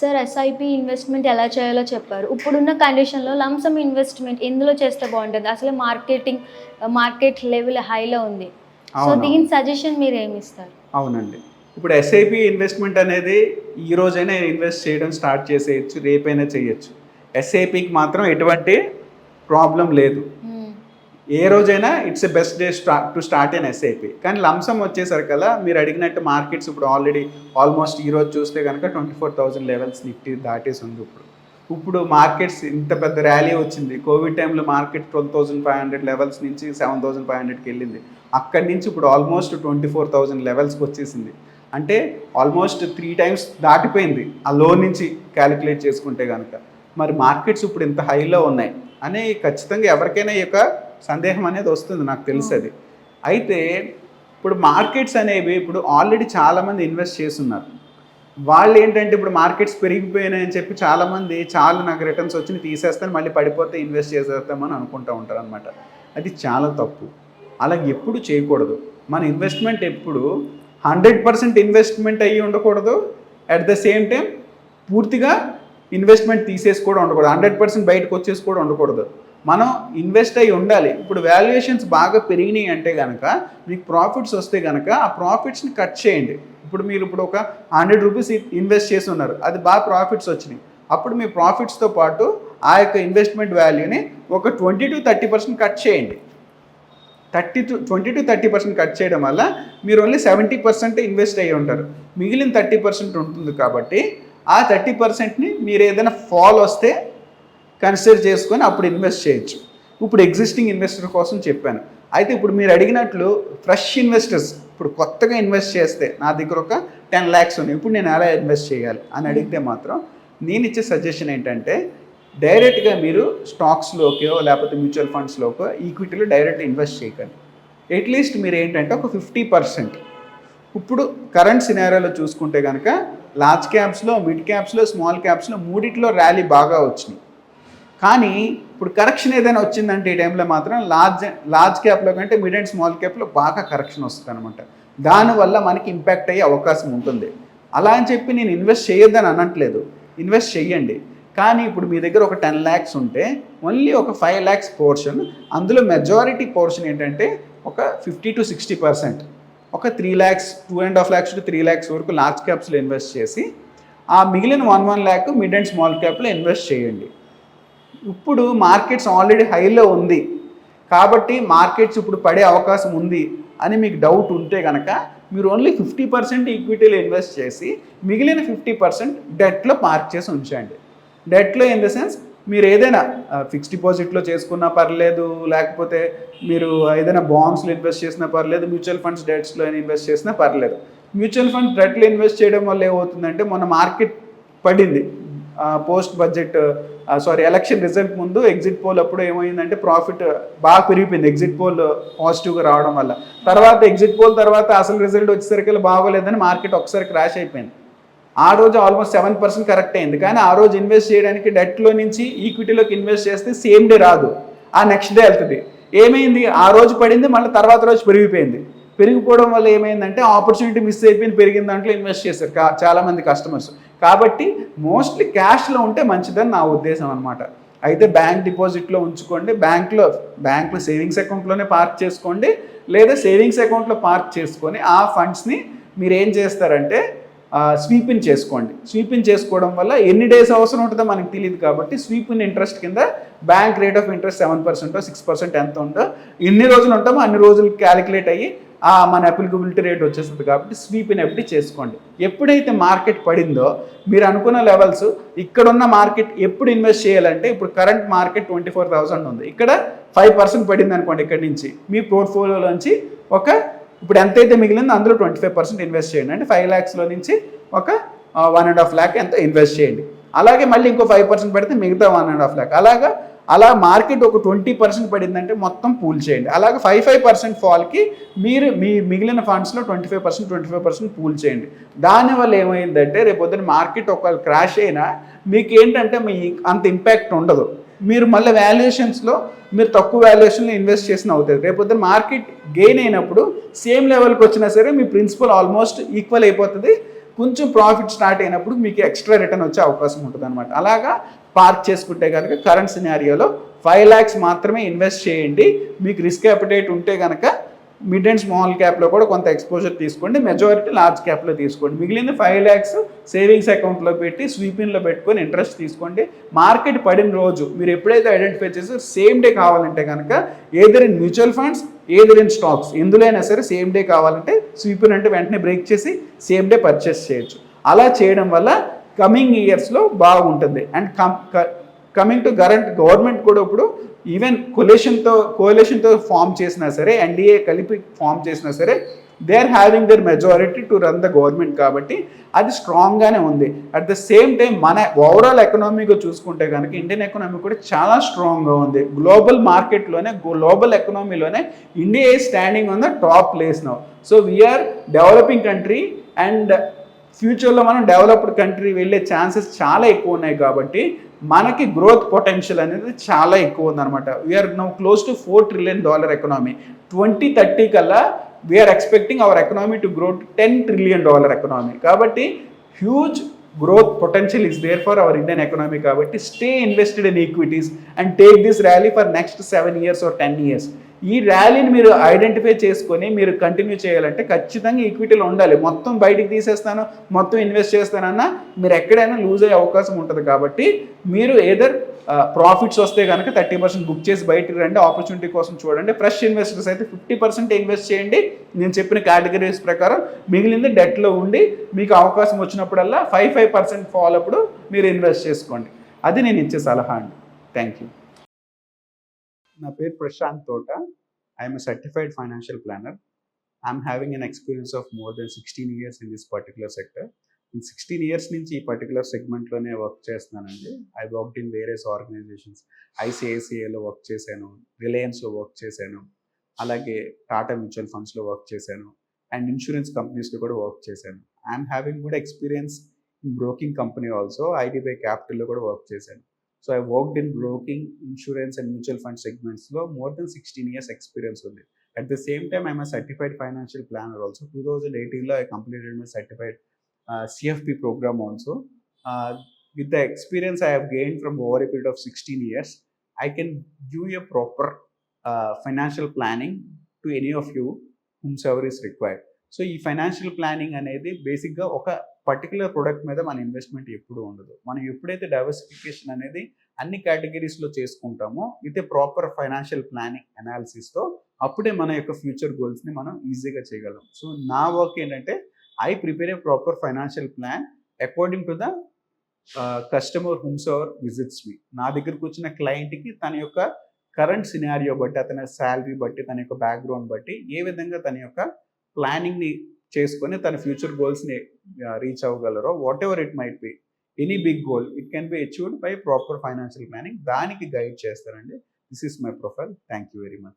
Sir SIP investment ఎలా చేయాలో చెప్పారు. ఇప్పుడున్న కండిషన్లో లంసమ్ ఇన్వెస్ట్మెంట్ ఎందులో చేస్తే బాగుంటుంది? అసలు మార్కెటింగ్ మార్కెట్ లెవెల్ హైలో ఉంది. సో. దీని సజెషన్ మీరు ఏమి ఇస్తారు? అవునండి. ఇప్పుడు ఎస్ఐపి ఇన్వెస్ట్మెంట్ అనేది ఈ రోజైనా ఇన్వెస్ట్ చేయడం స్టార్ట్ చేసేయచ్చు రేపైనా చేయొచ్చు. ఎస్ఐపికి మాత్రం ఎటువంటి ప్రాబ్లం లేదు. ఏ రోజైనా ఇట్స్ ఎ బెస్ట్ డే స్టా టు స్టార్ట్ ఎన్ ఎస్ఐపి కానీ లంసం వచ్చేసరికల్లా మీరు అడిగినట్టు మార్కెట్స్ ఇప్పుడు ఆల్రెడీ ఆల్మోస్ట్ ఈ రోజు చూస్తే కనుక twenty four thousand levels Nifty దాటేసి ఉంది ఇప్పుడు. ఇప్పుడు మార్కెట్స్ ఇంత పెద్ద ర్యాలీ వచ్చింది. కోవిడ్ టైంలో market twelve thousand five hundred levels నుంచి సెవెన్ థౌసండ్ ఫైవ్ హండ్రెడ్కి వెళ్ళింది. అక్కడి నుంచి ఇప్పుడు ఆల్మోస్ట్ ట్వంటీ ఫోర్ థౌసండ్ లెవెల్స్కి వచ్చేసింది. అంటే ఆల్మోస్ట్ త్రీ టైమ్స్ దాటిపోయింది. ఆ లో నుంచి క్యాలిక్యులేట్ చేసుకుంటే కనుక మరి మార్కెట్స్ ఇప్పుడు ఇంత హైలో ఉన్నాయి. అని ఖచ్చితంగా ఎవరికైనా ఈ యొక్క సందేహం అనేది వస్తుంది నాకు తెలుసు అది అయితే ఇప్పుడు మార్కెట్స్ అనేవి ఇప్పుడు ఆల్రెడీ చాలామంది ఇన్వెస్ట్ చేస్తున్నారు. వాళ్ళు ఏంటంటే ఇప్పుడు మార్కెట్స్ పెరిగిపోయినాయని చెప్పి చాలామంది చాలా నాకు రిటర్న్స్ వచ్చి తీసేస్తాను మళ్ళీ పడిపోతే ఇన్వెస్ట్ చేసేస్తామని అనుకుంటూ ఉంటారు అనమాట అది చాలా తప్పు. అలా ఎప్పుడు చేయకూడదు. మన ఇన్వెస్ట్మెంట్ ఎప్పుడు హండ్రెడ్ పర్సెంట్ ఇన్వెస్ట్మెంట్ అయ్యి ఉండకూడదు. అట్ ద సేమ్ టైం పూర్తిగా ఇన్వెస్ట్మెంట్ తీసేసి కూడా ఉండకూడదు. హండ్రెడ్ పర్సెంట్ బయటకు వచ్చేసి కూడా ఉండకూడదు. మనం ఇన్వెస్ట్ అయ్యి ఉండాలి. ఇప్పుడు వాల్యుయేషన్స్ బాగా పెరిగినాయి అంటే కనుక మీకు ప్రాఫిట్స్ వస్తే కనుక ఆ ప్రాఫిట్స్ని కట్ చేయండి. ఇప్పుడు మీరు ఇప్పుడు ఒక హండ్రెడ్ రూపీస్ ఇన్వెస్ట్ చేసి ఉన్నారు. అది బాగా ప్రాఫిట్స్ వచ్చినాయి. అప్పుడు మీ ప్రాఫిట్స్తో పాటు ఆ యొక్క ఇన్వెస్ట్మెంట్ వాల్యూని ఒక twenty to thirty percent cut చేయండి. Thirty to twenty to thirty percent cut చేయడం వల్ల మీరు ఓన్లీ సెవెంటీ పర్సెంట్ ఇన్వెస్ట్ అయ్యి ఉంటారు. మిగిలిన థర్టీ పర్సెంట్ ఉంటుంది కాబట్టి ఆ థర్టీ పర్సెంట్ని మీరు ఏదైనా ఫాల్ వస్తే కన్సిడర్ చేసుకొని అప్పుడు ఇన్వెస్ట్ చేయొచ్చు. ఇప్పుడు ఎగ్జిస్టింగ్ ఇన్వెస్టర్ కోసం చెప్పాను. అయితే ఇప్పుడు మీరు అడిగినట్లు ఫ్రెష్ ఇన్వెస్టర్స్ ఇప్పుడు కొత్తగా ఇన్వెస్ట్ చేస్తే నా దగ్గర ఒక టెన్ ల్యాక్స్ ఉన్నాయి. ఇప్పుడు నేను ఎలా ఇన్వెస్ట్ చేయాలి అని అడిగితే మాత్రం నేను ఇచ్చే సజెషన్ ఏంటంటే డైరెక్ట్గా మీరు స్టాక్స్లోకో లేకపోతే మ్యూచువల్ ఫండ్స్లోకో ఈక్విటీలో డైరెక్ట్ ఇన్వెస్ట్ చేయకండి. అట్లీస్ట్ మీరు ఏంటంటే ఒక ఫిఫ్టీ పర్సెంట్ ఇప్పుడు కరెంట్ సినారియోలో చూసుకుంటే కనుక లార్జ్ క్యాప్స్లో మిడ్ క్యాప్స్లో స్మాల్ క్యాప్స్లో మూడిట్లో ర్యాలీ బాగా వచ్చినాయి. కానీ ఇప్పుడు కరెక్షన్ ఏదైనా వచ్చిందంటే ఈ టైంలో మాత్రం లార్జ్ లార్జ్ క్యాప్లో కంటే మిడ్ అండ్ స్మాల్ క్యాప్లో బాగా కరెక్షన్ వస్తుంది అనమాట దానివల్ల మనకి ఇంపాక్ట్ అయ్యే అవకాశం ఉంటుంది. అలా అని చెప్పి నేను ఇన్వెస్ట్ చేయొద్దని అనట్లేదు. ఇన్వెస్ట్ చెయ్యండి. కానీ ఇప్పుడు మీ దగ్గర ఒక టెన్ ల్యాక్స్ ఉంటే ఓన్లీ ఒక ఫైవ్ ల్యాక్స్ పోర్షన్ అందులో మెజారిటీ పోర్షన్ ఏంటంటే ఒక ఫిఫ్టీ టు సిక్స్టీ పర్సెంట్ ఒక three lakhs two and half lakhs to three lakhs వరకు లార్జ్ క్యాప్స్లో ఇన్వెస్ట్ చేసి ఆ మిగిలిన one one lakh mid and small క్యాప్లో invest చేయండి. ఇప్పుడు మార్కెట్స్ ఆల్రెడీ హైలో ఉంది. కాబట్టి మార్కెట్స్ ఇప్పుడు పడే అవకాశం ఉంది అని మీకు డౌట్ ఉంటే కనుక మీరు ఓన్లీ ఫిఫ్టీ పర్సెంట్ ఈక్విటీలో ఇన్వెస్ట్ చేసి మిగిలిన ఫిఫ్టీ పర్సెంట్ డెట్లో పార్క్ చేసి ఉంచండి డెట్లో ఇన్ ద సెన్స్ మీరు ఏదైనా ఫిక్స్డ్ డిపాజిట్లో చేసుకున్నా పర్లేదు లేకపోతే మీరు ఏదైనా బాండ్స్లో ఇన్వెస్ట్ చేసినా పర్లేదు మ్యూచువల్ ఫండ్స్ డెట్స్లో ఇన్వెస్ట్ చేసినా పర్లేదు. మ్యూచువల్ ఫండ్ డెట్లో ఇన్వెస్ట్ చేయడం వల్ల ఏమవుతుందంటే మొన్న మార్కెట్ పడింది. Post budget sorry election result ముందు ఎగ్జిట్ పోల్ అప్పుడు ఏమైందంటే ప్రాఫిట్ బాగా పెరిగిపోయింది. ఎగ్జిట్ పోల్ పాజిటివ్గా రావడం వల్ల. తర్వాత ఎగ్జిట్ పోల్ తర్వాత అసలు రిజల్ట్ వచ్చేసరికి బాగోలేదని మార్కెట్ ఒకసారి క్రాష్ అయిపోయింది. ఆ రోజు ఆల్మోస్ట్ సెవెన్ పర్సెంట్ కరెక్ట్ అయింది. కానీ ఆ రోజు ఇన్వెస్ట్ చేయడానికి డెట్లో నుంచి ఈక్విటీలోకి ఇన్వెస్ట్ చేస్తే సేమ్ డే రాదు. ఆ నెక్స్ట్ డే వెళ్తుంది. ఏమైంది? ఆ రోజు పడింది మళ్ళీ తర్వాత రోజు పెరిగిపోయింది. పెరిగిపోవడం వల్ల ఏమైందంటే ఆపర్చునిటీ మిస్ అయిపోయింది పెరిగిన దాంట్లో ఇన్వెస్ట్ చేశారు చాలామంది కస్టమర్స్ కాబట్టి మోస్ట్లీ క్యాష్లో ఉంటే మంచిదని నా ఉద్దేశం అనమాట అయితే బ్యాంక్ డిపాజిట్లో ఉంచుకోండి. బ్యాంక్లో బ్యాంక్లో సేవింగ్స్ అకౌంట్లోనే పార్క్ చేసుకోండి. లేదా సేవింగ్స్ అకౌంట్లో పార్క్ చేసుకొని ఆ ఫండ్స్ని మీరు ఏం చేస్తారంటే స్వీప్ ఇన్ చేసుకోండి. స్వీప్ ఇన్ చేసుకోవడం వల్ల ఎన్ని డేస్ అవసరం ఉంటుందో మనకు తెలియదు కాబట్టి స్వీప్ ఇన్ ఇంట్రెస్ట్ కింద bank rate of interest seven పర్సెంటో six percent ఎంత ఉందో ఎన్ని రోజులు ఉంటామో అన్ని రోజులు క్యాలిక్యులేట్ అయ్యి మన అప్లికబిలిటీ రేట్ వచ్చేస్తుంది కాబట్టి స్వీప్ ఇన్ ఎఫ్డి చేసుకోండి. ఎప్పుడైతే మార్కెట్ పడిందో మీరు అనుకున్న లెవెల్స్ ఇక్కడున్న మార్కెట్ ఎప్పుడు ఇన్వెస్ట్ చేయాలంటే ఇప్పుడు current market twenty four thousand ఉంది. ఇక్కడ ఫైవ్ పర్సెంట్ పడింది అనుకోండి ఇక్కడ నుంచి. మీ పోర్ట్ఫోలియోలోంచి ఒక ఇప్పుడు ఎంతైతే మిగిలిందో అందులో ట్వంటీ ఫైవ్ పర్సెంట్ ఇన్వెస్ట్ చేయండి. అంటే ఫైవ్ ల్యాక్స్లో నుంచి ఒక వన్ అండ్ హాఫ్ ల్యాక్ ఎంత ఇన్వెస్ట్ చేయండి. అలాగే మళ్ళీ ఇంకో ఫైవ్ పర్సెంట్ పెడితే మిగతా వన్ అండ్ హాఫ్ ల్యాక్ అలాగా అలా మార్కెట్ ఒక ట్వంటీ పర్సెంట్ పడిందంటే మొత్తం పూల్ చేయండి. అలాగే ఫైవ్ ఫైవ్ పర్సెంట్ ఫాల్కి మీరు మీ మిగిలిన ఫండ్స్లో twenty five percent twenty five percent pool చేయండి. దానివల్ల ఏమైందంటే రేపు మార్కెట్ ఒకవేళ క్రాష్ అయినా మీకు ఏంటంటే మీ అంత ఇంపాక్ట్ ఉండదు. మీరు మళ్ళీ వాల్యుయేషన్స్లో మీరు తక్కువ వాల్యుయేషన్లో ఇన్వెస్ట్ చేసిన అవుతుంది రేపొద్దున మార్కెట్ గెయిన్ అయినప్పుడు సేమ్ లెవెల్కి వచ్చినా సరే మీ ప్రిన్సిపల్ ఆల్మోస్ట్ ఈక్వల్ అయిపోతుంది. కొంచెం ప్రాఫిట్ స్టార్ట్ అయినప్పుడు మీకు ఎక్స్ట్రా రిటర్న్ వచ్చే అవకాశం ఉంటుంది అనమాట అలాగా పార్క్ చేసుకుంటే కనుక కరెంట్ సినారియోలో ఫైవ్ ల్యాక్స్ మాత్రమే ఇన్వెస్ట్ చేయండి. మీకు రిస్క్ అపిటేట్ ఉంటే కనుక మిడ్ అండ్ స్మాల్ క్యాప్లో కూడా కొంత ఎక్స్పోజర్ తీసుకోండి. మెజారిటీ లార్జ్ క్యాప్లో తీసుకోండి. మిగిలిన ఫైవ్ ల్యాక్స్ సేవింగ్స్ అకౌంట్లో పెట్టి స్వీపింగ్లో పెట్టుకొని ఇంట్రెస్ట్ తీసుకోండి. మార్కెట్ పడిన రోజు మీరు ఎప్పుడైతే ఐడెంటిఫై చేసే సేమ్ డే కావాలంటే కనుక either in mutual funds either in stocks ఎందులైనా సరే సేమ్ డే కావాలంటే స్వీపింగ్ అంటే వెంటనే బ్రేక్ చేసి సేమ్ డే పర్చేస్ చేయొచ్చు. అలా చేయడం వల్ల కమింగ్ ఇయర్స్లో బాగుంటుంది. And come coming to current government కూడా ఇప్పుడు ఈవెన్ కొలేషన్తో కోలేషన్తో ఫామ్ చేసినా సరే ఎన్డీఏ కలిపి ఫామ్ చేసినా సరే they are having their majority to run the government కాబట్టి అది స్ట్రాంగ్గానే ఉంది. అట్ ద సేమ్ టైం మన ఓవరాల్ ఎకనామీగా చూసుకుంటే కనుక ఇండియన్ ఎకనామీ కూడా చాలా స్ట్రాంగ్గా ఉంది. గ్లోబల్ మార్కెట్లోనే global ఎకనామీలోనే India standing on the top place now so we are developing country and ఫ్యూచర్లో మనం డెవలప్డ్ కంట్రీ వెళ్ళే ఛాన్సెస్ చాలా ఎక్కువ ఉన్నాయి కాబట్టి మనకి గ్రోత్ పొటెన్షియల్ అనేది చాలా ఎక్కువ ఉందన్నమాట. We are now close to four trillion dollar economy twenty thirty కల్లా we are expecting our economy to grow to ten trillion dollar economy కాబట్టి huge growth potential is there for our Indian economy కాబట్టి stay invested in equities and take this rally for next seven years or ten years ఈ ర్యాలీని మీరు identify చేసుకొని మీరు continue చేయాలంటే ఖచ్చితంగా ఈక్విటీలో ఉండాలి. మొత్తం బయటికి తీసేస్తాను మొత్తం ఇన్వెస్ట్ చేస్తానన్నా మీరు ఎక్కడైనా లూజ్ అయ్యే అవకాశం ఉంటుంది కాబట్టి మీరు ఏదర్ ప్రాఫిట్స్ వస్తే కనుక థర్టీ పర్సెంట్ బుక్ చేసి బయటికి రండి. ఆపర్చునిటీ కోసం చూడండి. ఫ్రెష్ ఇన్వెస్టర్స్ అయితే ఫిఫ్టీ పర్సెంట్ ఇన్వెస్ట్ చేయండి. నేను చెప్పిన కేటగిరీస్ ప్రకారం మిగిలింది డెట్లో ఉండి మీకు అవకాశం వచ్చినప్పుడల్లా ఫైవ్ ఫైవ్ పర్సెంట్ ఫాల్ అప్పుడు మీరు ఇన్వెస్ట్ చేసుకోండి. అది నేను ఇచ్చే సలహా అండి. Thank you. నా పేరు Prashant Thota. I'm certified financial planner I'm having an experience of more than sixteen years in this particular sector sixteen years నుంచి ఈ పర్టికులర్ సెగ్మెంట్లోనే వర్క్ చేస్తున్నానండి. I worked in various organisations ఐసిఐసిఐలో work చేశాను. రిలయన్స్లో work చేశాను. అలాగే టాటా మ్యూచువల్ ఫండ్స్లో work చేశాను. అండ్ ఇన్సూరెన్స్ కంపెనీస్లో కూడా వర్క్ చేశాను. I'm having good experience in broking company also IDBI క్యాపిటల్లో కూడా వర్క్ చేశాను. So I worked in broking insurance and mutual fund సెగ్మెంట్స్లో more than sixteen years experience ఉంది at the same time I'm certified financial planner also two thousand ఎయిటీన్లో I completed my certified CFP program also. Uh, with the experience I have gained from over a period of 16 years, I can give you a proper uh, financial planning to any of you whomsoever is required. So ఈ financial planning అనేది బేసిక్గా ఒక particular product మీద మన investment ఎప్పుడు ఉండదు. మనం ఎప్పుడైతే డైవర్సిఫికేషన్ అనేది అన్ని కేటగిరీస్లో చేసుకుంటామో with a proper financial planning అనాలిసిస్తో అప్పుడే మన యొక్క ఫ్యూచర్ గోల్స్ని మనం ఈజీగా చేయగలం. సో నా వర్క్ ఏంటంటే I prepare a proper financial plan according to the customer whom's our visits మీ నా దగ్గరకు వచ్చిన క్లయింట్కి తన యొక్క కరెంట్ సినారియో బట్టి అతని శాలరీ బట్టి తన యొక్క బ్యాక్గ్రౌండ్ బట్టి ఏ విధంగా తన యొక్క ప్లానింగ్ని చేసుకొని తన ఫ్యూచర్ గోల్స్ని reach అవ్వగలరో whatever it might be any big goal it can be achieved by proper financial planning దానికి గైడ్ చేస్తారండి. This is my profile thank you very much